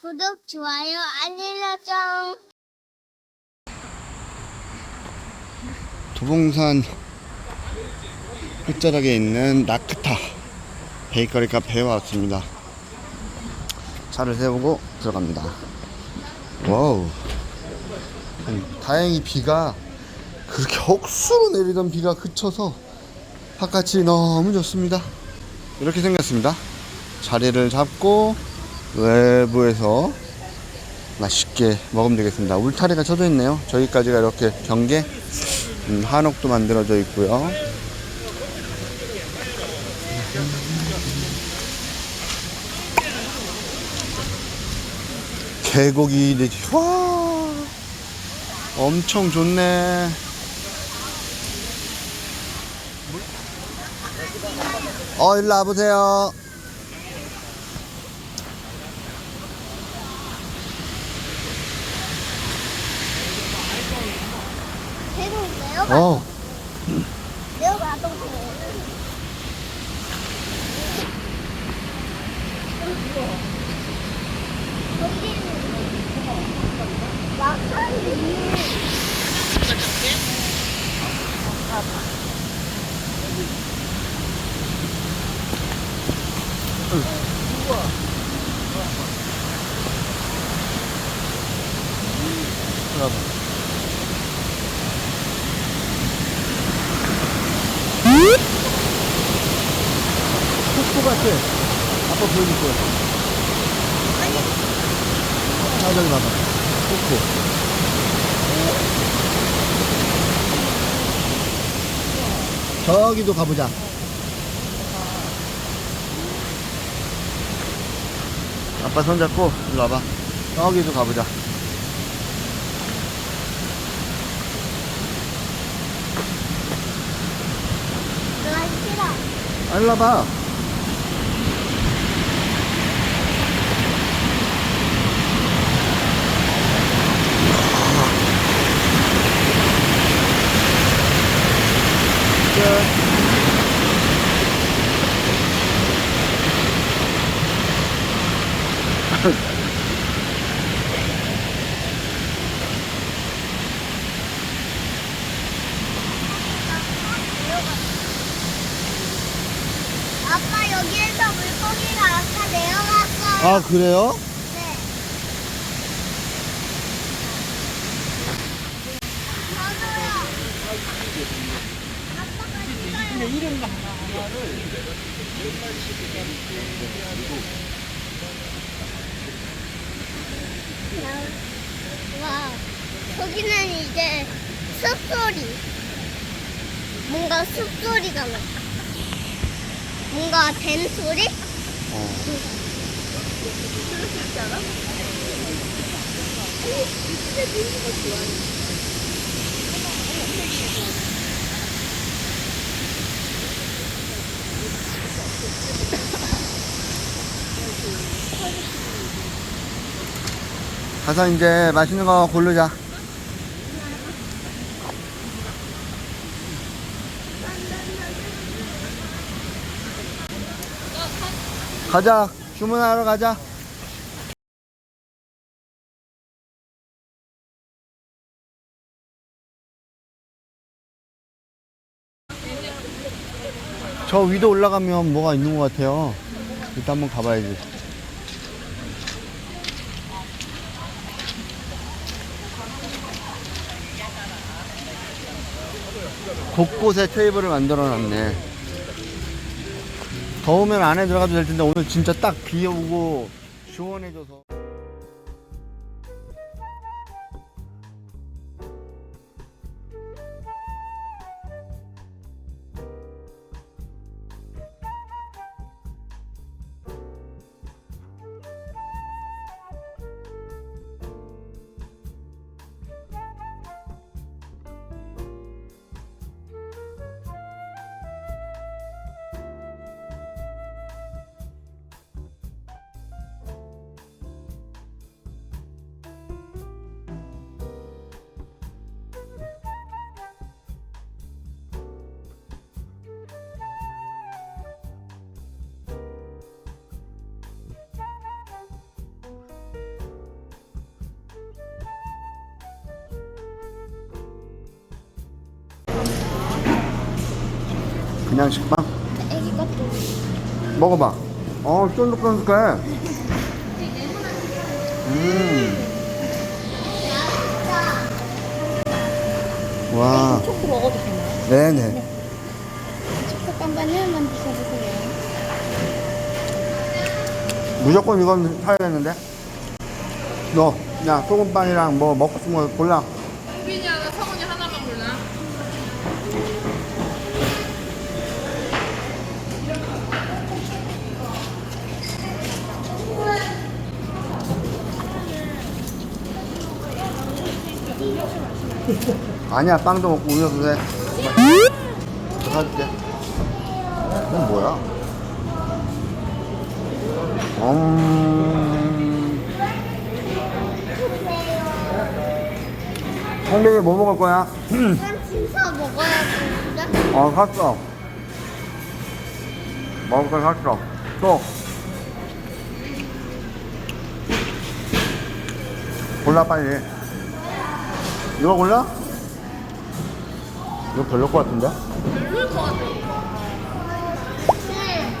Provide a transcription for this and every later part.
구독, 좋아요, 알림 설정. 도봉산 끝자락에 있는 라크타 베이커리 카페에 왔습니다. 차를 세우고 들어갑니다. 와우. 다행히 비가 그렇게 억수로 내리던 비가 그쳐서 바깥이 너무 좋습니다. 이렇게 생겼습니다. 자리를 잡고 외부에서 맛있게 먹으면 되겠습니다. 울타리가 쳐져 있네요. 저기까지가 이렇게 경계 음, 한옥도 만들어져 있고요. 계곡이 와 엄청 좋네. 어 일로 와보세요. 계속 내려가, 어 돼. 막판이 폭포 같아. 아빠 보여줄게. 아, 저기 봐봐. 폭포. 저기도 가보자. 아빠 손잡고 일로 와봐. 저기도 가보자. 아, 일로 와봐. 끝. 아빠 여기에서 물고기가 아까 내려갔어요. 아, 그래요? 네. 저도요. 와, 저기는 이제 숲소리. 뭔가 숲소리가 나. 뭔가 뱀 소리? 어. 가서 이제 맛있는 거 고르자. 가자. 주문하러 가자. 저 위도 올라가면 뭐가 있는 것 같아요. 일단 한번 가봐야지. 곳곳에 테이블을 만들어 놨네. 더우면 안에 들어가도 될 텐데 오늘 진짜 딱 비 오고 시원해져서. 그냥 식빵? 애기 것도. 먹어봐. 어, 쫀득쫀득해. 음. 와. 초코 먹어도 되나요? 네네. 초코 빵반을 만드셔보세요. 무조건 이건 사야겠는데? 너, 야, 소금빵이랑 뭐 먹고 싶은 거 골라. 빈이 하나, 성훈이 하나만 골라. 아니야, 빵도 먹고 우유도 돼. 저 사줄게. 이건 뭐야? 음. 성경이 뭐 먹을 거야? 그럼 진짜 먹어야 되는데. 어, 샀어. 먹을 걸 샀어. 또. 골라, 빨리. 이거 골라? 이거 별로일 것 같은데? 별로일 것 같아. 네.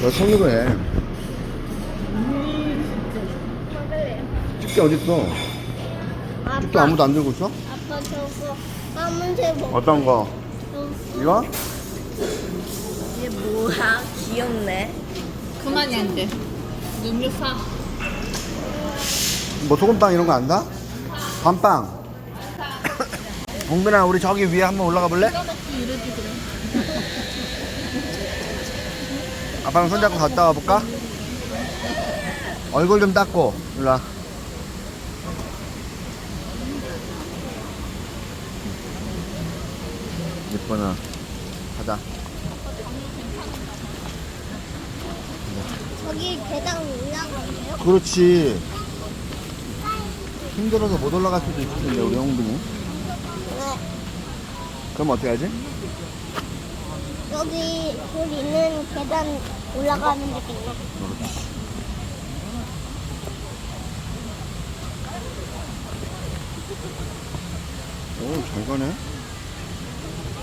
너 손으로 해. 집게 어딨어? 집게 아무도 안 들고 있어? 아빠 저거 까만색 먹어. 어떤 거? 이거? 이게 뭐야? 귀엽네. 그만이 안 돼. 음료 사. 뭐 소금빵 이런 거안 사? 밤빵. 동빈아 우리 저기 위에 한번 올라가 볼래? 까먹기 이러지 그래. 아빠랑 손잡고 갔다 와 볼까? 얼굴 좀 닦고 일로 와. 예뻐나 가자 저기 계단 올라가세요? 그렇지 힘들어서 못 올라갈 수도 있을 텐데 우리 형분이 네. 그럼 어떻게 하지? 여기 줄 있는 계단 올라가는 데 있나? 그렇지 오 잘 가네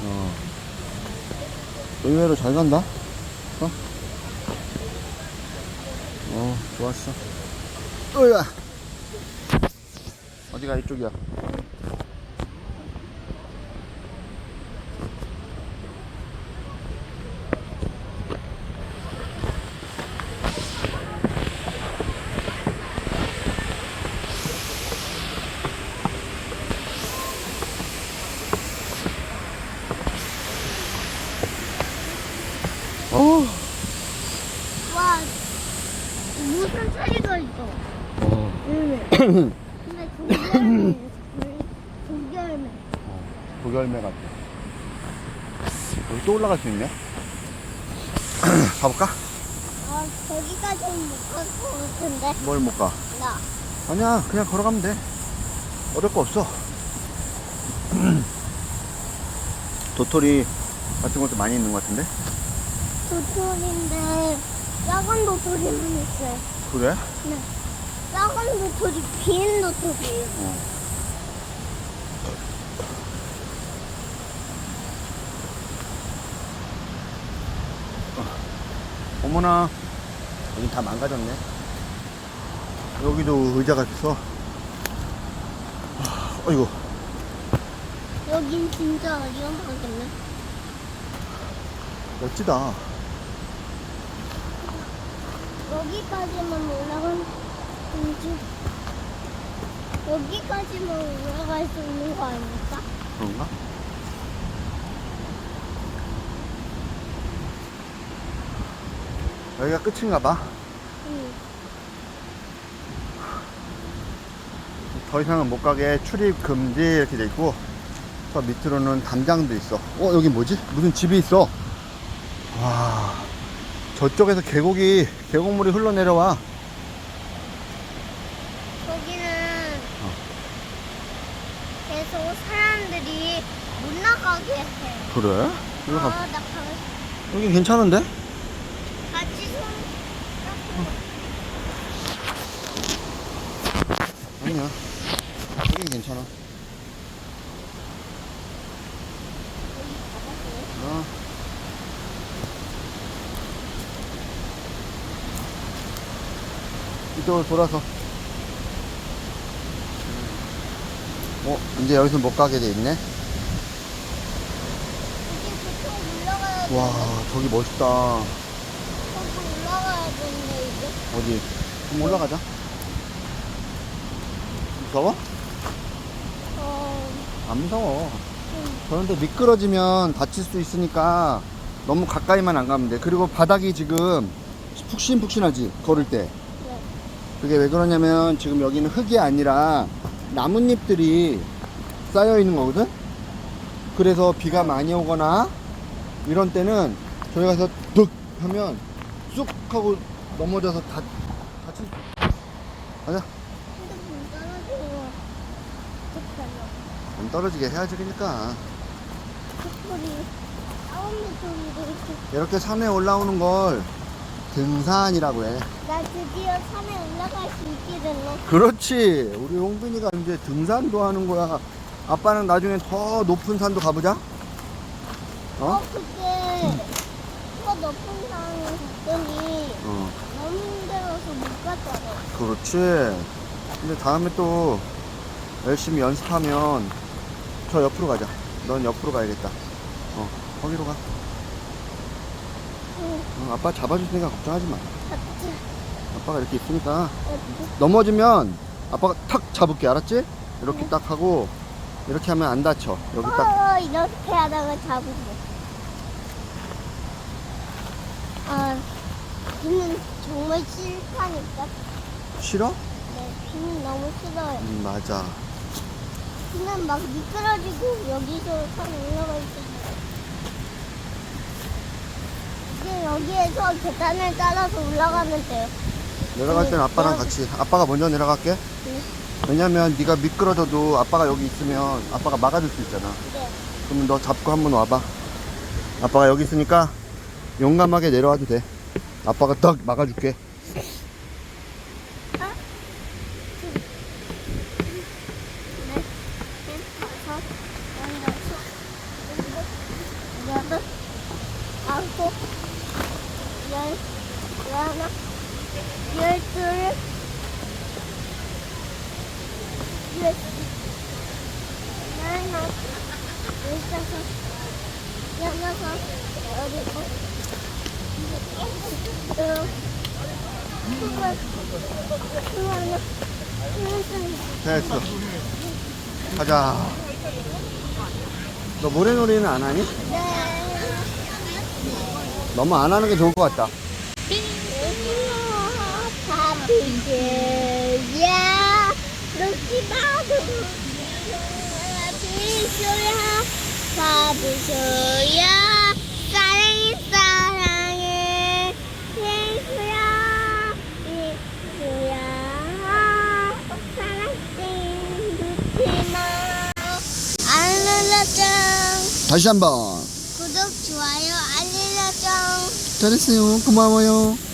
어 의외로 잘 간다? 어? 어 좋았어. 으야. 어디가 이쪽이야 어, 와, 무슨 차이가 있어? 어. 응. 근데 조결매, 조결매. 도결매 같아 여기 또 올라갈 수 있네 가볼까? 아, 거기까지는 못갈것 같은데. 뭘 못 가? 나. 아니야 그냥 걸어가면 돼 어려울 거 없어 도토리 같은 것도 많이 있는 것 같은데 도토리인데, 작은 도토리만 있어요. 그래? 네. 작은 도토리, 긴 도토리예요. 어머나. 여기 다 망가졌네. 여기도 의자가 있어 아, 어이구. 여긴 진짜 위험하겠네. 멋지다. 여기까지만 올라가면 여기까지만 올라갈 수 있는 거 아닙니까? 그런가? 여기가 끝인가 봐. 응. 더 이상은 못 가게 출입 금지 이렇게 돼 있고 저 밑으로는 담장도 있어. 어 여기 뭐지? 무슨 집이 있어. 와 저쪽에서 계곡이 계곡물이 흘러내려와. 거기는 계속 사람들이 못 나가게 해. 그래? 여기 가, 아, 나 가, 여기 괜찮은데? 아니야. 여기 괜찮아. 어. 이쪽으로 돌아서. 어, 이제 여기서 못 가게 돼 있네. 여기 보통 올라가야 돼. 와, 저기 멋있다. 거기 올라가야 되는데 이제. 어디? 한번 올라가자. 무서워? 어. 안 무서워. 그런데 미끄러지면 다칠 수 있으니까 너무 가까이만 안 가면 돼. 그리고 바닥이 지금 푹신푹신하지, 걸을 때. 네. 그게 왜 그러냐면 지금 여기는 흙이 아니라 나뭇잎들이 쌓여 있는 거거든? 그래서 비가 많이 오거나 이런 때는 저기 가서 득 하면 쑥 하고 넘어져서 다, 있어. 가자. 안 떨어지게 해야지, 그러니까. 이렇게 산에 올라오는 걸 등산이라고 해. 나 드디어 산에 올라갈 수 있게 됐네. 그렇지. 우리 홍빈이가 이제 등산도 하는 거야. 아빠는 나중에 더 높은 산도 가보자. 어, 어? 그때 더 높은 산에 갔더니 어. 너무 힘들어서 못 갔잖아. 그렇지. 근데 다음에 또 열심히 연습하면 저 옆으로 가자. 넌 옆으로 가야겠다. 어, 거기로 가. 응, 어, 아빠 잡아줄 테니까 걱정하지 마. 아빠가 이렇게 있으니까? 넘어지면 아빠가 탁 잡을게. 알았지? 이렇게 딱 하고 이렇게 하면 안 다쳐. 여기 딱. 어, 이렇게 하다가 잡으면. 아, 비는 정말 싫다니까. 싫어? 네, 비는 너무 싫어요. 음, 맞아. 비는 막 미끄러지고 여기서 산 올라가 있어 여기에서 계단을 따라서 올라가면 돼요. 내려갈 땐 아빠랑 같이. 아빠가 먼저 내려갈게. 네. 왜냐면 네가 미끄러져도 아빠가 여기 있으면 아빠가 막아줄 수 있잖아. 네. 그러면 너 잡고 한번 와봐. 아빠가 여기 있으니까 용감하게 내려와도 돼. 아빠가 딱 막아줄게. 넷, 넷, 다섯, 여섯, 일곱, 여덟, 아홉, 열, 열하나, 열둘, 열셋, 열하나, 열다섯, 열여섯, 열일곱, 열여덟, 스물, 스물하나, 스물둘, 됐어. 가자. 너 모래놀이는 안 하니? 네. 너무 안 하는 게 좋을 것 같다. 파피즈야 루키바도 비쇼야 파피쇼야 사랑해 사랑해 비쇼야 비쇼야 사랑해 안 눌러줘 다시 한번. 구독 좋아요 알림 설정 잘했어요. 고마워요.